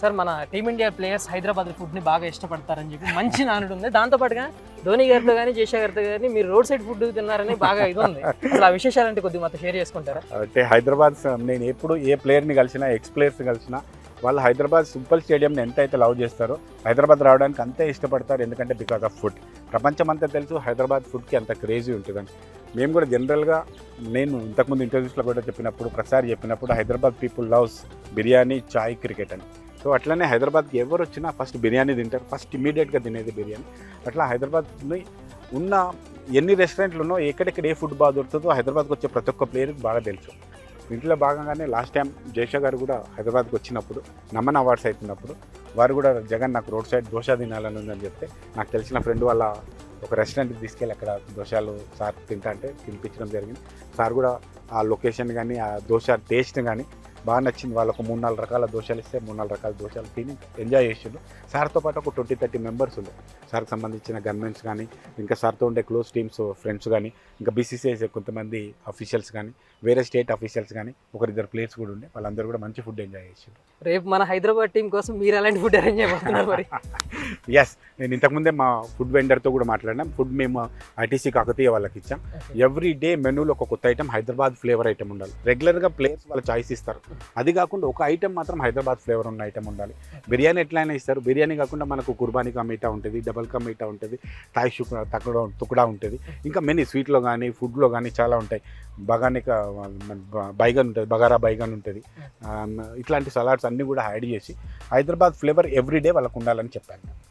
Sir మన team India players Hyderabad ఫుడ్ని బాగా ఇష్టపడతారని చెప్పి మంచి నానుడు ఉంది. దాంతోపాటుగా ధోని గారితో కానీ జేషా గారితో కానీ మీరు రోడ్ సైడ్ ఫుడ్ తిన్నారని బాగా ఇది ఉంది. అసలు ఆ విశేషాలంటే కొద్దిగా మాతో షేర్ చేసుకుంటారా? అంటే హైదరాబాద్ నేను ఎప్పుడు ఏ ప్లేయర్ని కలిసినా ఎక్స్ ప్లేయర్స్ కలిసినా వాళ్ళు హైదరాబాద్ సింపుల్ స్టేడియంని ఎంత అయితే లవ్ చేస్తారో హైదరాబాద్ రావడానికి అంతే ఇష్టపడతారు. ఎందుకంటే బికాస్ ఆఫ్ ఫుడ్ ప్రపంచం అంతా తెలుసు హైదరాబాద్ ఫుడ్కి అంత క్రేజీ ఉంటుందని. మేము కూడా జనరల్గా నేను ఇంతకుముందు ఇంటర్వ్యూస్లో కూడా చెప్పినప్పుడు ప్రసార్ చెప్పినప్పుడు Hyderabad people loves biryani chai cricket అని. సో అట్లనే హైదరాబాద్కి ఎవరు వచ్చినా ఫస్ట్ బిర్యానీ తింటారు. ఫస్ట్ ఇమీడియట్గా తినేది బిర్యానీ. అట్లా హైదరాబాద్ని ఉన్న ఎన్ని రెస్టారెంట్లు ఉన్నో ఎక్కడెక్కడ ఏ ఫుడ్ బాగా దొరుకుతుందో హైదరాబాద్కి వచ్చే ప్రతి ఒక్క ప్లేయర్కి బాగా తెలుసు. ఇంట్లో భాగంగానే లాస్ట్ టైం జయషా గారు కూడా హైదరాబాద్కి వచ్చినప్పుడు నమ్మన్ అవార్డ్స్ అవుతున్నప్పుడు వారు కూడా జగన్ నాకు రోడ్ సైడ్ దోశ తినాలని ఉందని చెప్తే నాకు తెలిసిన ఫ్రెండ్ వాళ్ళ ఒక రెస్టారెంట్కి తీసుకెళ్ళి అక్కడ దోశలు సార్ తింటా అంటే తినిపించడం జరిగింది. సార్ కూడా ఆ లొకేషన్ కానీ ఆ దోశ టేస్ట్ కానీ బాగా నచ్చింది. వాళ్ళకు మూడు నాలుగు రకాల దోశలు ఇస్తే మూడు నాలుగు రకాల దోశలు తిని ఎంజాయ్ చేసిండు. సార్తో పాటు ఒక ట్వంటీ థర్టీ మెంబర్స్ ఉండే. సార్కి సంబంధించిన గవర్నమెంట్స్ కానీ ఇంకా సార్తో ఉండే క్లోజ్ టీమ్స్ ఫ్రెండ్స్ కానీ ఇంకా బీసీసీఐ కొంతమంది అఫీషియల్స్ కానీ వేరే స్టేట్ అఫీషియల్స్ కానీ ఒకరిద్దరు ప్లేయర్స్ కూడా ఉండే. వాళ్ళందరూ కూడా మంచి ఫుడ్ ఎంజాయ్ చేసిండు రేపు మన హైదరాబాద్ టీం కోసం మీరు ఎలాంటి ఫుడ్ అరేంజ్ చేయబోతున్నారు మరి. ఎస్ నేను ఇంతకుముందే మా ఫుడ్ వెండర్తో కూడా మాట్లాడినాం. ఫుడ్ మేము ఐటీసీ కాకతీయ వాళ్ళకి ఇచ్చాం. ఎవ్రీ డే మెనూలో ఒక కొత్త ఐటమ్ హైదరాబాద్ ఫ్లేవర్ ఐటమ్ ఉండాలి. రెగ్యులర్గా ప్లేయర్స్ వాళ్ళ చాయిస్ ఇస్తారు. అది కాకుండా ఒక ఐటమ్ మాత్రం హైదరాబాద్ ఫ్లేవర్ ఉన్న ఐటమ్ ఉండాలి. బిర్యానీ ఎట్లయినా ఇస్తారు. బిర్యానీ కాకుండా మనకు కుర్బానీ కా మీఠా ఉంటుంది డబల్ కా మీఠా ఉంటుంది తాయి షుక్ తక్కువ తుకుడా ఉంటుంది. ఇంకా మెనీ స్వీట్లో కానీ ఫుడ్లో కానీ చాలా ఉంటాయి. బగానిక బైగన్ ఉంటుంది బగారా బైగన్ ఉంటుంది. ఇట్లాంటి సలాడ్స్ అన్నీ కూడా యాడ్ చేసి హైదరాబాద్ ఫ్లేవర్ ఎవ్రీ డే వాళ్ళకు ఉండాలని చెప్పాను.